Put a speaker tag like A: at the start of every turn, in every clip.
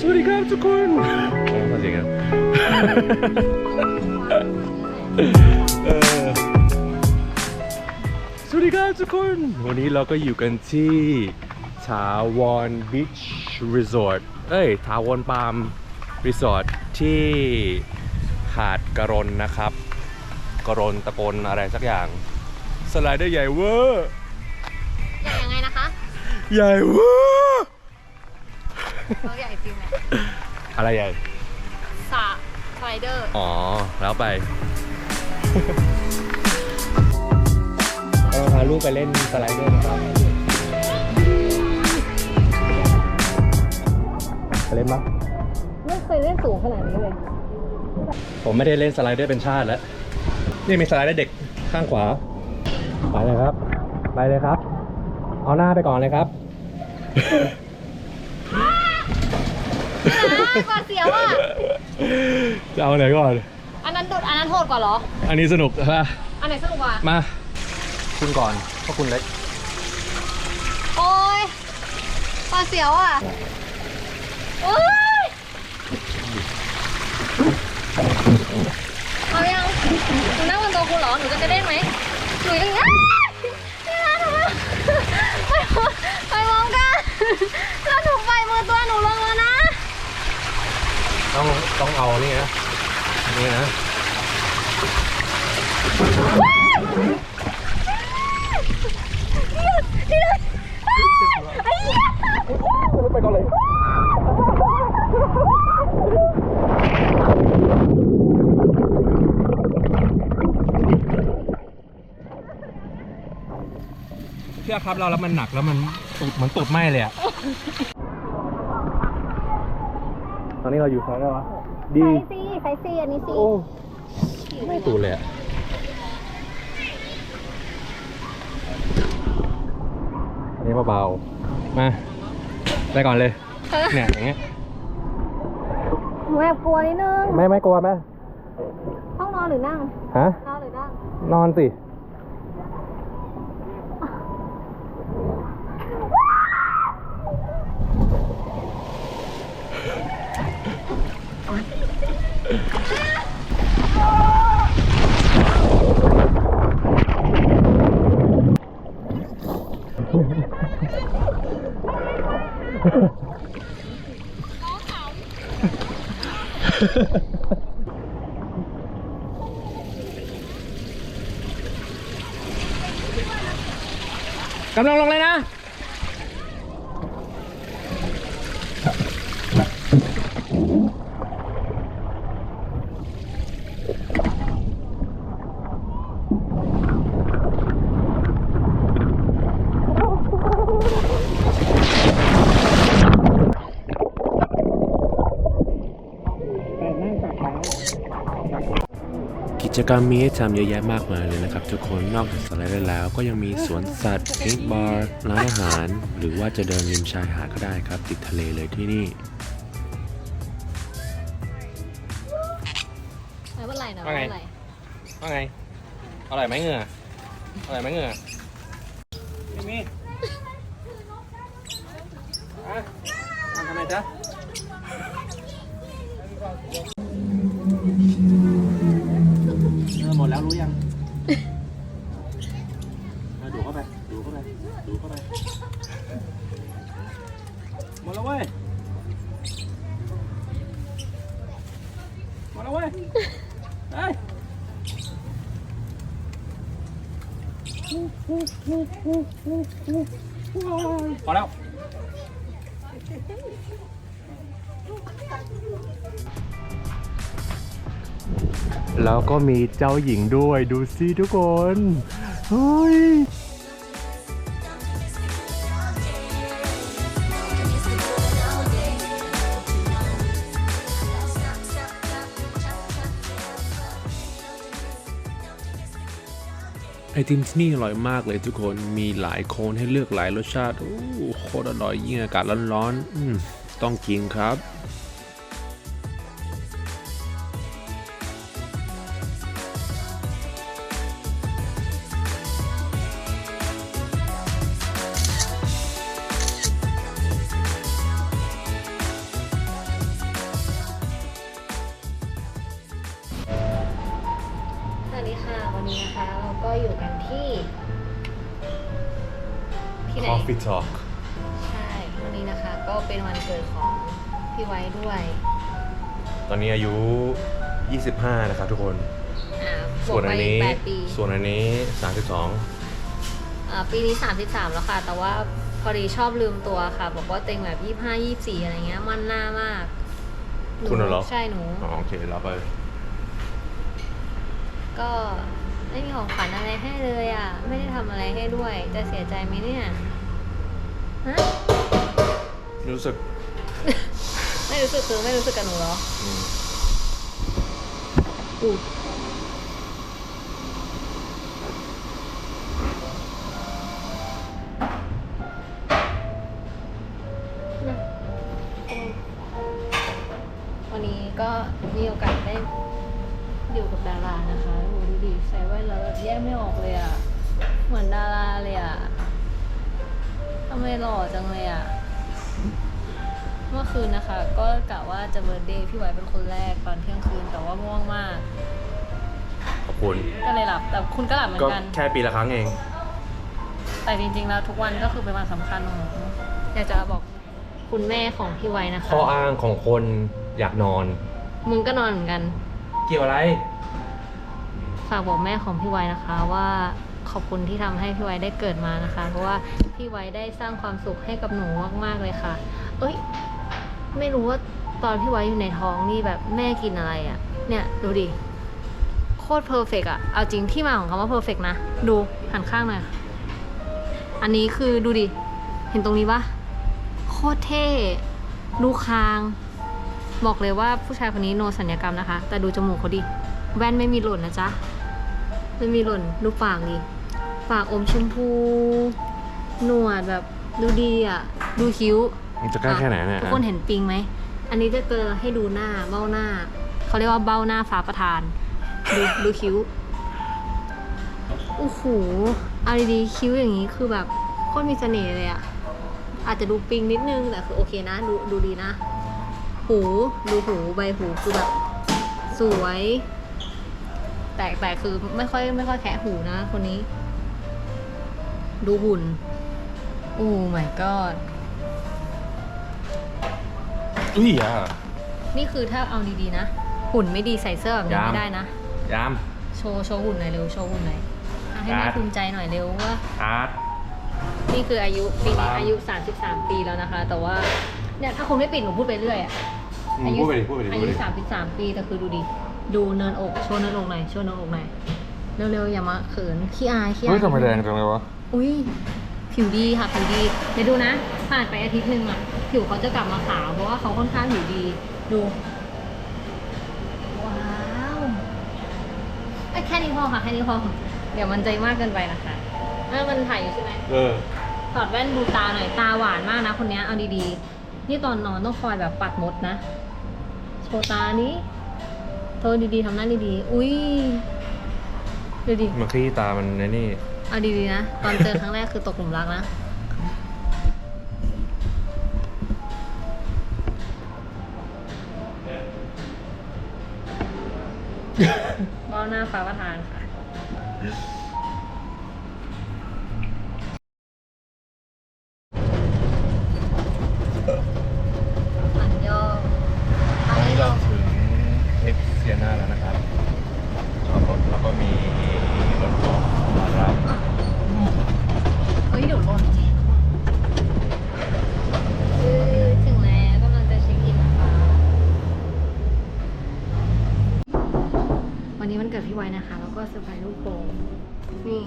A: สวัสดีครับทุกคนสวัสดีครับเออสวัสดีครับทุกคน วันนี้เราก็อยู่กันที่ถาวรบีชรีสอร์ทเอ้ยถาวรปาล์มรีสอร์ทที่หาดกระรนนะครับกระรนตะกนอะไรสักอย่าง สไลเดอร์ใหญ่เวอร์
B: ใหญ่ยังไงนะคะ
A: ใหญ่เวอร์
B: เราใหญ่จริงอะ
A: อะไรใหญ่
B: สระสไลเดอร์
A: อ๋อ แล้วไป เราพาลูกไปเล่นสไลเดอร์นะครับไปเล่นปะ
B: ไม่เคยเล่นสูงขนาดนี้เลย
A: ผมไม่ได้เล่นสไลเดอร์เป็นชาติแล้ว นี่มีสไลเดอร์เด็กข้างขวา ไปเลยครับ ไปเลยครับ เอาหน้าไปก่อนเลยครับ
B: กว่าเสียวอะ
A: จะเอาไหนก่อน
B: อันนั้นดุดอันนั้นโหดกว่าเหรอ
A: อันนี้สนุกฮะ
B: อันไหนสนุกกว่า
A: มา คุณก่อนเพราะคุณเล็ก
B: โอ้ยกว่าเสียวอะโอ้ยเอายังหนูนั่งบนโต๊ะคุณเหรอ หนูจะกระเด้งไหมหนูยังไงไม่ได้หนูไปไปมองกันแล้วหนูไปมือตัวหนูลงแล้วนะ
A: ต้องต้องเอานี่นะนี่นะไปก่อนเลยเชื่อครับเราแล้วมันหนักแล้วมันตูดเหมือนตูดไหมเลยอะ อนนี้เราอยู่ไซส์แล้ววะดี
B: ไซส์ซีไซส์ซีอันนี้ซี
A: โอ้ไม่ตูดเลยอะอันนี้เบาๆมาไปก่อนเลยเนี่ยอย่างเงี้ย
B: หนูแอบกลัวนิดนึง
A: ไม่ไม่กลัวไหม
B: ห้องนอนหรือนั่ง
A: ฮะ
B: นอนหรือนั่ง
A: นอนสิ กำลังลงเลยนะ
C: กิจกรรมมีให้ทำเยอะแยะมากมายเลยนะครับทุกคนนอกจากสไลเดอร์แล้ว ก็ยังมีสวนสัตว์เพนบาร์ร้านอาหาร หรือว่าจะเดินริมชายหาดก็ได้ครับ ติดทะเลเลยที่นี่
B: ไม่เป็นไรนะ
A: ว่าไง
B: ไม่เป็นไร
A: ว่าไงอร่อยไหมเหงื่ออร่อยไหมเหงื่อไม่มีอะมาทำไมจ๊ะ มดแล้วเว้ยมดแล้วเว้ยเฮ้ยพอแล้วแล้วก็มีเจ้าหญิงด้วยดูสิทุกคน เฮ้ย
C: อติมที่นี่อร่อยมากเลยทุกคนมีหลายโคนให้เลือกหลายรสชาติโอ้โคตรอร่อยยิ่งอากาศร้อนๆอืต้องกินครับ
B: วันนี้นะคะเราก็อยู่กันที่ ที่ไหน
A: Coffee Talk
B: ใช่ วันนี้นะคะก็เป็นวันเกิดของพี่ไว้ด้วย
A: ตอนนี้อายุ 25 นะครับทุกคน
B: อ่าบ
A: ส่
B: ว
A: ว
B: ก
A: น
B: ไป
A: อัน
B: อีก
A: นี้
B: แปดปี
A: ส่วนอันนี้ 32
B: อ่าปีนี้ 33 แล้วค่ะ แต่ว่าพอดีชอบลืมตัวค่ะ บอกว่าเต็งแบบ 25 24 อะไรเงี้ย มันหน้ามากหนู
A: คุณเหรอ
B: ใช่หนู
A: อ๋อโอเค เราไป
B: ก็ไม่มีของขวัญอะไรให้เลยอะ ไม่ได้ทำอะไรให้ด้วย จะเสียใจไหมเนี่ยฮะ
A: รู้สึก
B: ไม่รู้สึกคือไม่รู้สึกกับหนูเหรอ
A: อืม
B: อู มื่อคืนนะคะ ก็กะว่าจะเบิร์ดเดย์พี่ไว้เป็นคนแรกตอนเที่ยงคืนแต่ว่าง่วงมาก
A: ขอบคุณ
B: ก็เลยหลับแต่คุณก็หลับเหมือ
A: ก็
B: นกัน
A: แค่ปีละครั้งเอง
B: แต่จริงๆแล้วทุกวันก็คือเป็นวันสำคัญของหนูอยากจะบอกคุณแม่ของพี่ไว้นะคะ
A: ข้ออ้างของคนอยากนอน
B: มึงก็นอนเหมือนกัน
A: เกี่ยวอะไร
B: ฝากบอกแม่ของพี่ไว้นะคะว่าขอบคุณที่ทำให้พี่ไว้ได้เกิดมานะคะ เพราะว่าพี่ไว้ได้สร้างความสุขให้กับหนูมากๆเลยค่ะ เอ้ย ไม่รู้ว่าตอนพี่ไว้อยู่ในท้องนี่แบบแม่กินอะไรอะ่ะ เนี่ยดูดิ โคตรเพอร์เฟกอะเอาจริงที่มาของคำว่าเพอร์เฟกนะ ดูหันข้างหน่อยอันนี้คือดูดิ เห็นตรงนี้ปะโคตรเท่ดูคาง บอกเลยว่าผู้ชายคนนี้โนสัญญกรรมนะคะ แต่ดูจมูกเขาดิ แว่นไม่มีหล่นนะจ๊ะ ไม่มีหล่น ดูปากดิ ปากอมชมพู หนวดแบบดูดีอะ ดูคิ้ว
A: มันจะใกล้แค่ไหนเนี่ย
B: ทุกคนเห็นปิงไหม อันนี้จะเจอให้ดูหน้าเบ้าหน้า เขาเรียกว่าเบ้าหน้าฟ้าประธาน ดูดูคิ้ว โอ้โหเอาดีๆคิ้วอย่างนี้คือแบบโคตรมีเสน่ห์เลยอะอาจจะดูปิงนิดนึงแต่คือโอเคนะ ดูดูดีนะ หูดูหูใบหูคือแบบสวย แต่แต่คือไม่ค่อยไม่ค่อยแคะหูนะคนนี้ ดูหุ่น โอ้ my god
A: อุ้ยอะ
B: นี่คือถ้าเอาดีๆนะ หุ่นไม่ดีใส่เสื้อแบบนี้
A: ยาม
B: ไม่ได้นะ
A: ยาม
B: โชว์โชว์หุ่นหน่อยเร็ว โชว์หุ่นหน่อยอะให้
A: ค
B: แม่
A: รับ
B: ภูมิใจหน่อยเร็วว่า
A: อาร์ต
B: นี่คืออายุปีนี้
A: ครับ
B: อายุ 33 ปีแล้วนะคะ แต่ว่าเนี่ยถ้าคุณไม่ปิดหนูพูดไปเรื่อยอะ
A: อืม
B: อายุ
A: พูดไปดิพูดไปดิ
B: อา
A: พูด
B: ยุ
A: ไปดิ
B: 33 ปีแต่คือดูดิดูเนินอกโชว์เนินอกหน่อยโชว์เนินอกหน่อยเร็วๆอย่ามาเขินขี้อายขี้อา
A: เฮ้ย
B: ย
A: ทำไมแดงจังเลยวะ
B: อุ้ยผิวดีค่ะผิวดีเดี๋ยวดูนะ ผ่านไปอาทิตย์หนึ่งอะผิวเขาจะกลับมาขาว เพราะว่าเขาค่อนข้างผิวดี ดู ว้าวไอ้ยแค่นี้พอค่ะ แค่นี้พอ เดี๋ยวมันใจมากเกินไปนะคะเออมันถ่ายอยู่ใช่ไหม
A: เออ
B: ถอดแว่นดูตาหน่อย ตาหวานมากนะคนเนี้ยเอาดีๆ นี่ตอนนอนต้องคอยแบบปัดมดนะ โชว์ตานี้โทรดีๆทำหน้าดีๆ อุ้ยดูดิ
A: มันขี้ตามันในนี่
B: เอาดีๆนะ ตอนเจอครั้งแรกคือตกหลุมรักนะ หน้าฟ้าประธานค่ะ อันยองอัน
A: นี่
B: ย
A: เรา
B: อง
A: ถึงเอ็กเซียนาแล้วนะครับขับรถแล้วก็มีรถกอล์ฟมารับ
B: เฮ้ยเดี๋ยวหล่นเออถึงแล้วกำลังจะเช็คอินนะคะ วันนี้มันเกิดพี่ไว้นะคะ แล้วก็เซอร์ไพรส์ลูกโป่งนี่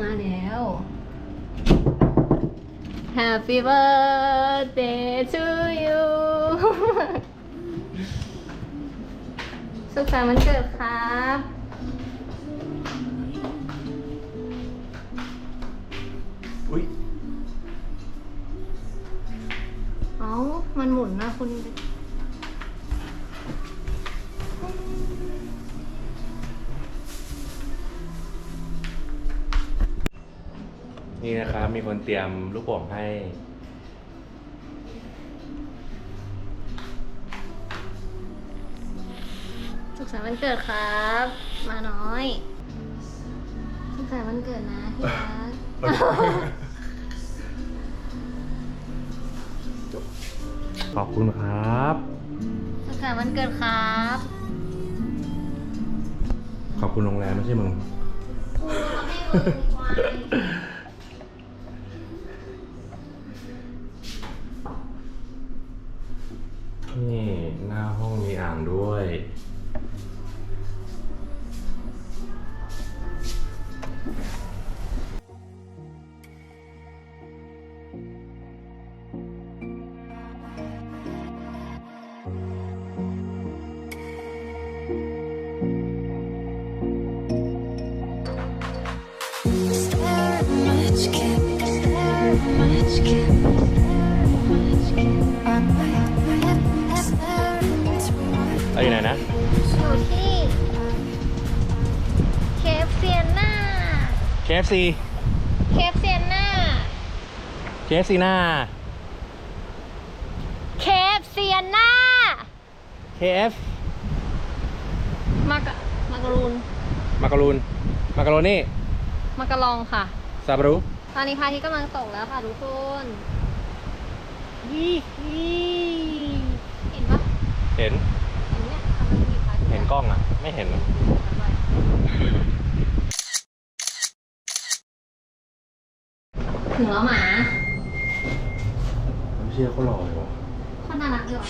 B: มา แล้ว Happy birthday to you สุขสันต์วันเกิดครับ
A: อุ้ย
B: เอ้ามันหมุนนะคุณ
A: นี่นะครับ มีคนเตรียมลูกโป่งให้
B: สุขสันต์วันเกิดครับ มาน้อยสัยวันเกิดนะที่รัก
A: ขอบคุณครับ
B: สุขสันต์วันเกิดครับ
A: ขอบคุณโรงแรมไม่ใช่มึง เราอยู่ไหนนะ
B: อยู่ที่เคฟเซียนา
A: KFC
B: เคฟเซียนา
A: KFC หน้า
B: เคฟเซียนา
A: KF
B: มากะมากะรูน
A: มาการูน มาการโรนี่
B: มากะลองค่ะ
A: ซาบารุ
B: ตอนนี้พระอาทิตย์กำลังตกแล้วค่ะทุกคนยี่เห็นปะ
A: เห็น
B: เห็นเนี่ยทำไมมีพระอาทิตย์
A: เห็นกล้องอะ ไม่เห็น
B: ถึงแล้วหมา
A: ไม่เชื่อเขาหล่อเลยวะ
B: คนน่ารักด้วยว่ะ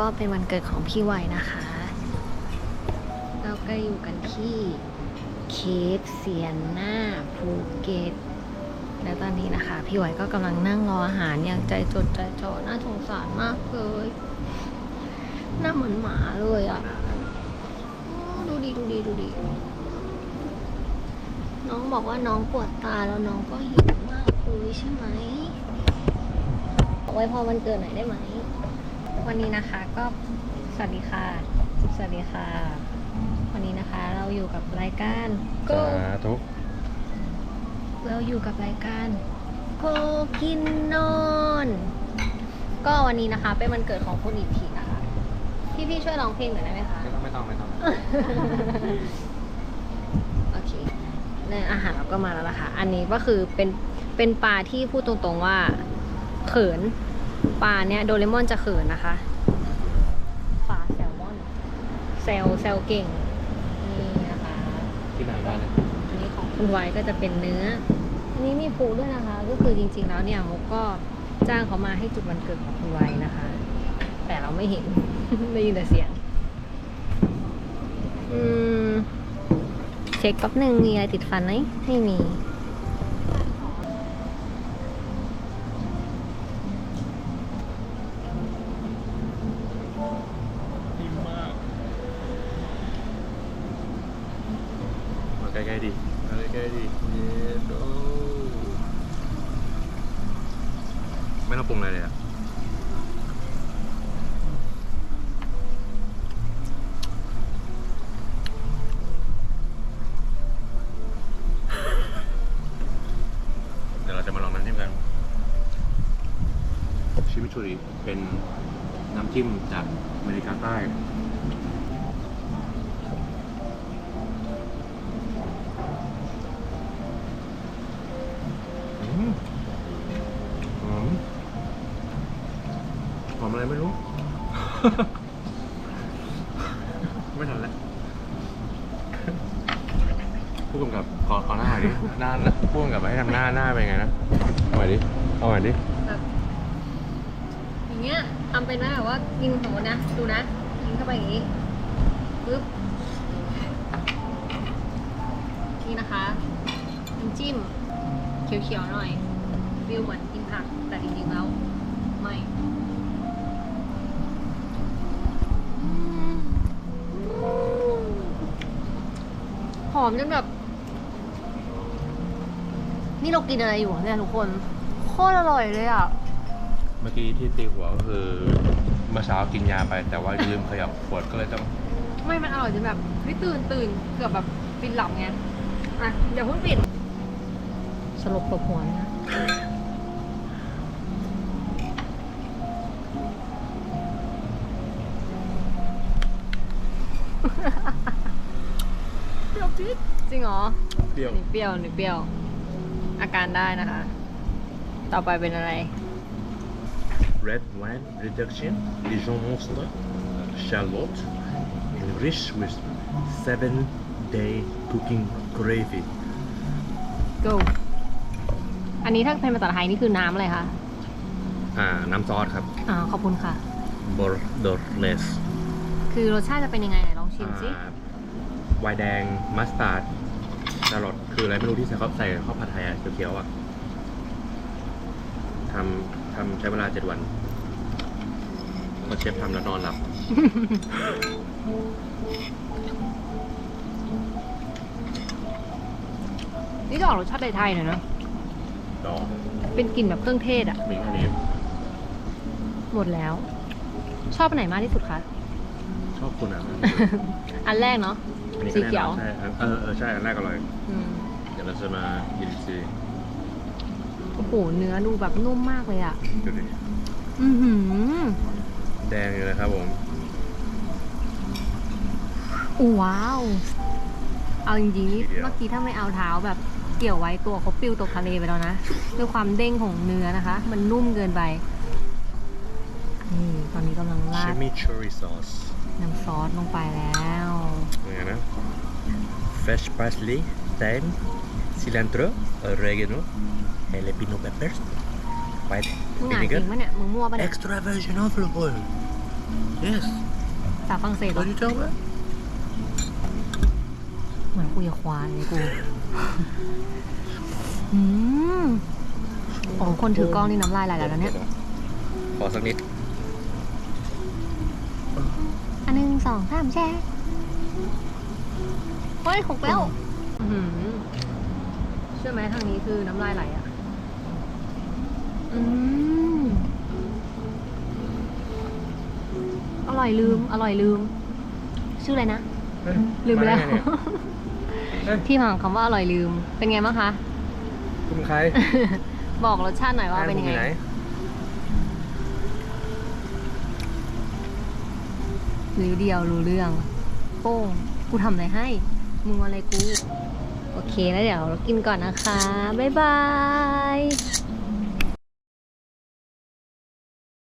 B: ก็เป็นวันเกิดของพี่ไวนะคะ เราก็อยู่กันที่เคปเซียนหน้าภูเก็ตแล้วตอนนี้นะคะ พี่ไวก็กำลังนั่งรออาหารอย่างใจจดใจจ่อน่าสงสารมากเลยหน้าเหมือนหมาเลยอะ่ะดูดีดูดีดูดีน้องบอกว่าน้องปวดตาแล้วน้องก็หิวมากเลยใช่ไหมไว้พอวันเกิดหน่อยได้ไหม วันนี้นะคะก็สวัสดีค่ะ สวัสดีค่ะ วันนี้นะคะเราอยู่กับรายการ
A: สาธุ
B: เราอยู่กับรายการโกกินนอน ก็วันนี้นะคะ เป็นวันเกิดของคุณอิทธินะคะ พี่พี่ๆช่วยร้องเพลงหน่อยได้ไหมคะ
A: ไม่ต้องไม่ต้อง
B: โอเคเนี่ยอาหารเราก็มาแล้วนะคะ อันนี้ก็คือเป็นเป็นปลาที่พูดตรงๆว่า เขิน ปลาเนี่ยโดเรมอนจะเขินนะคะปลาแซลมอนแซลแซลเก่งนี่นะคะ
A: ที่ไหนบ้างเนี่ย
B: อันนี้ของคุณไวก็จะเป็นเนื้ออันนี้มีปูด้วยนะคะ ก็คือจริงๆแล้วเนี่ยมุกก็จ้างเขามาให้จุดวันเกิดของคุณไวนะคะ แต่เราไม่เห็น ได้ยินแต่เสียงอืมเช็คแป๊บหนึ่งมีอะไรติดฟันไหมไม่มี
A: มาใกล้ๆดิมาใกล้ๆ ดิเย้โดไม่ต้องปรุงอะไรเลยอะเดี๋ยวเราจะมาลองน้ำจิ้มกันชิมิชูริเป็นน้ำจิ้มจากอเมริกาใต้ อมอะไรไม่รู้ ไม่ทันแล้วผู้กำกับขอขอหน้าหน่อยดิหน้าผู้กำกับให้ทำหน้าหน้าเป็นไงนะเอาใหม่ดิเอาใหม่ดิ
B: แบบอย่างเงี้ยทำเป็นไหมแบบว่ากินสมมตินะ ดูนะกินเข้าไปอย่างงี้ปึ๊บนี่นะคะน้ำจิ้มเขียวๆหน่อยฟิลเหมือนกินผักแต่จริงๆแล้วไม่ หอมจนแบบ นี่เรากินอะไรอยู่เนี่ยทุกคนโคตรอร่อยเลยอะ
A: เมื่อกี้ที่ตีหัวก็คือเมื่อเช้ากินยาไปแต่ว่าลืมขยับขวดก็เลยต้อง
B: ไม่มันอร่อยจนแบบเฮ้ยตื่นตื่นเกือบแบบปิดหลับไง อะเดี๋ยวเพิ่งปิด สลบตบหัวนะ เปรี้ยวนี่เปรี้ยวนี่เปรี้ยว อาการได้นะคะ ต่อไปเป็นอะไร
A: red wine reduction Dijon monster shallot enriched with seven day cooking gravy
B: go อันนี้ถ้าเป็นภาษาไทยนี่คือน้ำอะไรคะ
A: อ่า น้ำซอสครับ
B: อ่า ขอบคุณค่ะ
A: borderless
B: คือรสชาติจะเป็นยังไงไหนลองชิมสิ
A: อ่าไวน์แดง มัสตาร์ด ชาลอตคืออะไรไม่รู้ที่ใส่เข้าใส่ข้าวผัดไทยอะเขียวๆอะทำทำใช้เวลาเจ็ดวันพอเชฟทำแล้วนอนหลับ
B: นี่จะออกรสชาติไทยๆหน่อยเนอะ
A: ดอก
B: เป็นกลิ่นแบบเครื่องเทศอะ
A: มีแค่นี้
B: หมดแล้ว ชอบอันไหนมากที่สุดคะ
A: ชอบคุณอะ
B: อันแรกเนาะ
A: อันนี้ก็
B: สี
A: แน่
B: เขี
A: น
B: ย
A: อ
B: ว
A: นใช่ครับเออเออใช่อันแรกอร่อย
B: อืม
A: เดี๋ยวเราจะมากินซี
B: โอ้โหเนื้อดูแบบนุ่มมากเลยอะ
A: ดูดิ
B: อือหือ
A: แดงอยู่นะครับผม
B: ว้าว เอาจริงๆนี่เมื่อกี้ถ้าไม่เอาเท้าแบบเกี่ยวไว้ตัวเขาปลิวตกทะเลไปแล้วนะด้วยความเด้งของเนื้อนะคะ มันนุ่มเกินไปนี่ตอนนี้กำลังรา
A: เช
B: ด
A: มิเชอรี่ซอส
B: น้ำซอสลงไปแล้ว
A: ยังไงนะ fresh parsley thyme cilantro oregano jalapeno peppers white
B: มึงอ่านจริงปะเนี่ย มึงมั่วปะเนี่ย
A: extra virgin olive oil yes
B: สาวฝรั่งเศสเหรอ
A: what you tell me
B: เหมือนคุยกับควายเลยกู อืมโอ้คนถือกล้องนี่น้ำลายไหลแล้วนะเนี่ย
A: ขอสักนิด
B: อันหนึ่ง สองสามแช่เฮ้ยหกแล้ว อื้อหือเชื่อไหมทางนี้คือน้ำลายไหลอะ อืม อร่อยลืม อร่อยลืม ชื่ออะไรนะลืมไปแล้วา
A: ด้งเนี่ย เอ้ย
B: ที่มาของคำว่าอร่อยลืม เป็นไงบ้างคะ
A: คุณใคร
B: บอกรสชาติหน่อยว่าเป็นยังไง
A: แฟผมอห นิ้
B: วเดียวรู้เรื่องโป้งกูทำอะไรให้ มึงอะไรกู โอเคแล้วเดี๋ยวเรากินก่อนนะคะ บ๊ายบาย